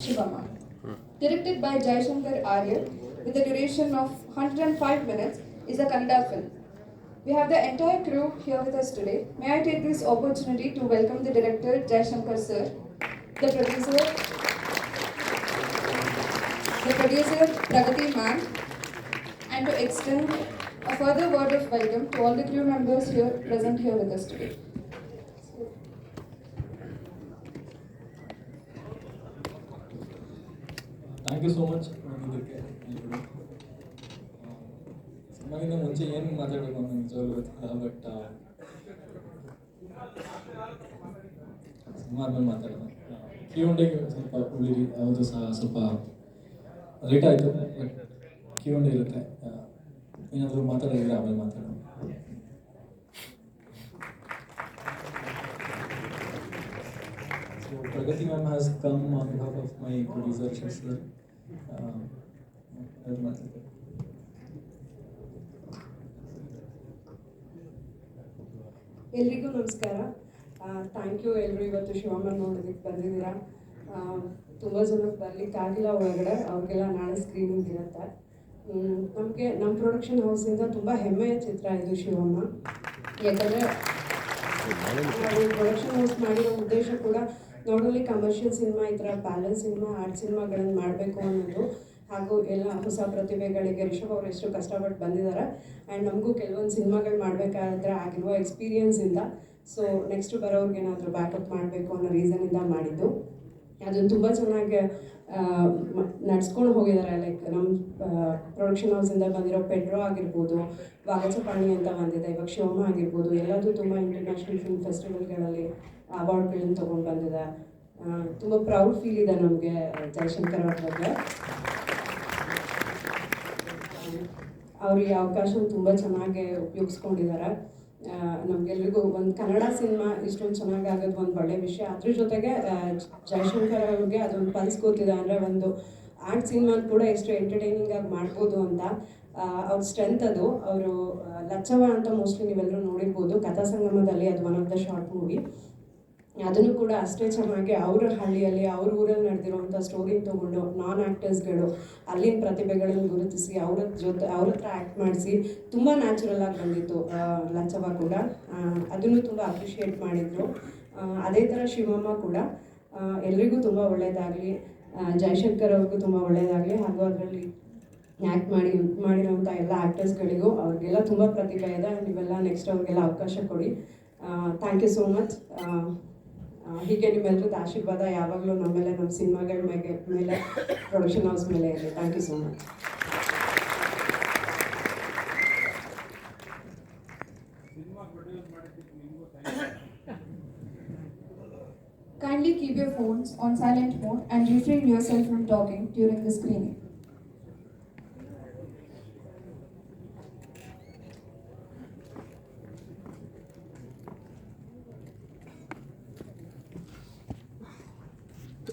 Shivama. Directed by Jaishankar Arya, with a duration of 105 minutes, is a Kannada film. We have the entire crew here with us today. May I take this opportunity to welcome the director Jaishankar sir, the producer, the producer Pragati ma'am, and to extend a further word of welcome to all the crew members here present here with us today. Thank you so much ಇದಕ್ಕೆ ಎಲ್ರಿಗೂ ಸಿನಿಮಾಗಿಂತ ಮುಂಚೆ ಏನು ಮಾತಾಡಬೇಕು ಅನ್ನೋ ನಿಜವಾಗ್ಲೂ ಗೊತ್ತಿಲ್ಲ but cinema ಆದ್ಮೇಲೆ ಮಾತಾಡೋಣ ಕೀ ಉಂಡೆಗೆ ಸ್ವಲ್ಪ ಉಳಿರಿ ಯಾವುದು ಸಹ ಸ್ವಲ್ಪ ಲೇಟ್ ಆಯಿತು ಬಟ್ ಕೀ ಉಂಡೆ ಇರುತ್ತೆ ಏನಾದರೂ ಮಾತಾಡಿದ್ರೆ ಆಮೇಲೆ ಮಾತಾಡೋಣ So Pragati ma'am has come on behalf of my producer Shashir. ಎಲ್ರಿಗೂ ನಮಸ್ಕಾರ. ಥ್ಯಾಂಕ್ ಯು ಎಲ್ಲರೂ ಇವತ್ತು ಶಿವಮ್ಮ ನೋಡೋದಕ್ಕೆ ಬಂದಿದ್ದೀರಾ. ತುಂಬ ಜನಕ್ಕೆ ಬರಲಿಕ್ಕಾಗಿಲ್ಲ ಒಳಗಡೆ. ಅವ್ರಿಗೆಲ್ಲ ನಾಳೆ ಸ್ಕ್ರೀನಿಂಗ್ ಇರುತ್ತೆ. ನಮಗೆ ನಮ್ಮ ಪ್ರೊಡಕ್ಷನ್ ಹೌಸಿಂದ ತುಂಬ ಹೆಮ್ಮೆಯ ಚಿತ್ರ ಇದು ಶಿವಮ್ಮ. ಯಾಕಂದರೆ ಪ್ರೊಡಕ್ಷನ್ ಹೌಸ್ ಮಾಡಿರೋ ಉದ್ದೇಶ ಕೂಡ ಓನ್ಲಿ ಕಮರ್ಷಿಯಲ್ ಸಿನಿಮಾ ಈ ಥರ ಬ್ಯಾಲೆನ್ಸ್ ಸಿನಿಮಾ ಆರ್ಟ್ ಸಿನಿಮಾಗಳನ್ನು ಮಾಡಬೇಕು ಅನ್ನೋದು ಹಾಗೂ ಎಲ್ಲ ಹೊಸ ಪ್ರತಿಭೆಗಳಿಗೆ ರಿಷಬ್ ಅವರು ಎಷ್ಟು ಕಷ್ಟಪಟ್ಟು ಬಂದಿದ್ದಾರೆ ಆ್ಯಂಡ್ ನಮಗೂ ಕೆಲವೊಂದು ಸಿನಿಮಾಗಳು ಮಾಡಬೇಕಾದ್ರೆ ಆಗಿರುವ ಎಕ್ಸ್ಪೀರಿಯನ್ಸಿಂದ ಸೊ ನೆಕ್ಸ್ಟ್ ಬರೋರ್ಗೆ ಏನಾದರೂ ಬ್ಯಾಕಪ್ ಮಾಡಬೇಕು ಅನ್ನೋ ರೀಸನಿಂದ ಮಾಡಿದ್ದು. ಅದನ್ನು ತುಂಬ ಚೆನ್ನಾಗಿ ನಡ್ಸ್ಕೊಂಡು ಹೋಗಿದ್ದಾರೆ ಲೈಕ್ ನಮ್ಮ ಪ್ರೊಡಕ್ಷನ್ ಹೌಸಿಂದ ಬಂದಿರೋ ಪೆಡ್ರೋ ಆಗಿರ್ಬೋದು ವಾಗಚಪಾಣಿ ಅಂತ ಬಂದಿದೆ, ಇವಾಗ ಶಿವಮ್ಮ ಆಗಿರ್ಬೋದು ಎಲ್ಲದೂ ತುಂಬ ಇಂಟರ್ನ್ಯಾಷನಲ್ ಫಿಲ್ಮ್ ಫೆಸ್ಟಿವಲ್ಗಳಲ್ಲಿ ಅವಾರ್ಡ್ಗಳನ್ನ ತೊಗೊಂಡು ಬಂದಿದೆ. ತುಂಬ ಪ್ರೌಡ್ ಫೀಲ್ ಇದೆ ನಮಗೆ ಜಯಶಂಕರ್ ಅವ್ರ ಬಗ್ಗೆ. ಅವರು ಈ ಅವಕಾಶನ ತುಂಬ ಚೆನ್ನಾಗಿ ಉಪಯೋಗಿಸ್ಕೊಂಡಿದ್ದಾರೆ ನಮಗೆಲ್ರಿಗೂ ಒಂದು ಕನ್ನಡ ಸಿನಿಮಾ ಇಷ್ಟೊಂದು ಚೆನ್ನಾಗಿ ಆಗೋದು ಒಂದು ಒಳ್ಳೆ ವಿಷಯ. ಅದ್ರ ಜೊತೆಗೆ ಜಯಶಂಕರ್ ಅವ್ರಿಗೆ ಅದೊಂದು ಪಲ್ಸ್ ಕೂತಿದೆ ಅಂದರೆ ಒಂದು ಆರ್ಟ್ ಸಿನಿಮಾನ ಕೂಡ ಎಷ್ಟು ಎಂಟರ್ಟೈನಿಂಗ್ ಆಗಿ ಮಾಡ್ಬೋದು ಅಂತ. ಅವ್ರ ಸ್ಟ್ರೆಂತ್ ಅದು. ಅವರು ಲಚ್ಚವ ಅಂತ ಮೋಸ್ಟ್ಲಿ ನೀವೆಲ್ಲರೂ ನೋಡಿರ್ಬೋದು. ಕಥಾ ಸಂಗಮದಲ್ಲಿ ಅದು one of the short movie ಅದನ್ನು ಕೂಡ ಅಷ್ಟೇ ಚೆನ್ನಾಗಿ ಅವ್ರ ಹಳ್ಳಿಯಲ್ಲಿ, ಅವ್ರ ಊರಲ್ಲಿ ನಡೆದಿರುವಂಥ ಸ್ಟೋರಿನ ತೊಗೊಂಡು ನಾನ್ ಆ್ಯಕ್ಟರ್ಸ್ಗಳು ಅಲ್ಲಿನ ಪ್ರತಿಭೆಗಳನ್ನು ಗುರುತಿಸಿ ಅವ್ರ ಜೊತೆ, ಅವ್ರ ಹತ್ರ ಆ್ಯಕ್ಟ್ ಮಾಡಿಸಿ ತುಂಬ ನ್ಯಾಚುರಲ್ ಆಗಿ ಬಂದಿತ್ತು ಲಂಚವ ಕೂಡ. ಅದನ್ನು ತುಂಬ ಅಪ್ರಿಷಿಯೇಟ್ ಮಾಡಿದರು. ಅದೇ ಥರ ಶಿವಮ್ಮ ಕೂಡ ಎಲ್ರಿಗೂ ತುಂಬ ಒಳ್ಳೆಯದಾಗಲಿ ಜಯಶಂಕರ್ ಅವ್ರಿಗೂ ತುಂಬ ಒಳ್ಳೆಯದಾಗಲಿ ಹಾಗೂ ಅದರಲ್ಲಿ ಆ್ಯಕ್ಟ್ ಮಾಡಿ ಮಾಡಿರೋಂಥ ಎಲ್ಲ ಆ್ಯಕ್ಟರ್ಸ್ಗಳಿಗೂ ಅವ್ರಿಗೆಲ್ಲ ತುಂಬ ಪ್ರತಿಭೆ ಇದೆ. ನೀವೆಲ್ಲ ನೆಕ್ಸ್ಟ್ ಅವ್ರಿಗೆಲ್ಲ ಅವಕಾಶ ಕೊಡಿ. ಥ್ಯಾಂಕ್ ಯು ಸೋ ಮಚ್ ಹೀಗೆ ನಿಮ್ಮೆಲ್ಲರದ್ದು ಆಶೀರ್ವಾದ ಯಾವಾಗಲೂ ನಮ್ಮ ಮೇಲೆ ನಮ್ಮ ಸಿನಿಮಾಗಳ ಮೇಲೆ ಮೇಲೆ ಪ್ರೊಡಕ್ಷನ್ ಹೌಸ್ ಮೇಲೆ ಇರಲಿ thank you so much Kindly keep your phones on silent mode and refrain yourself from talking during the screening.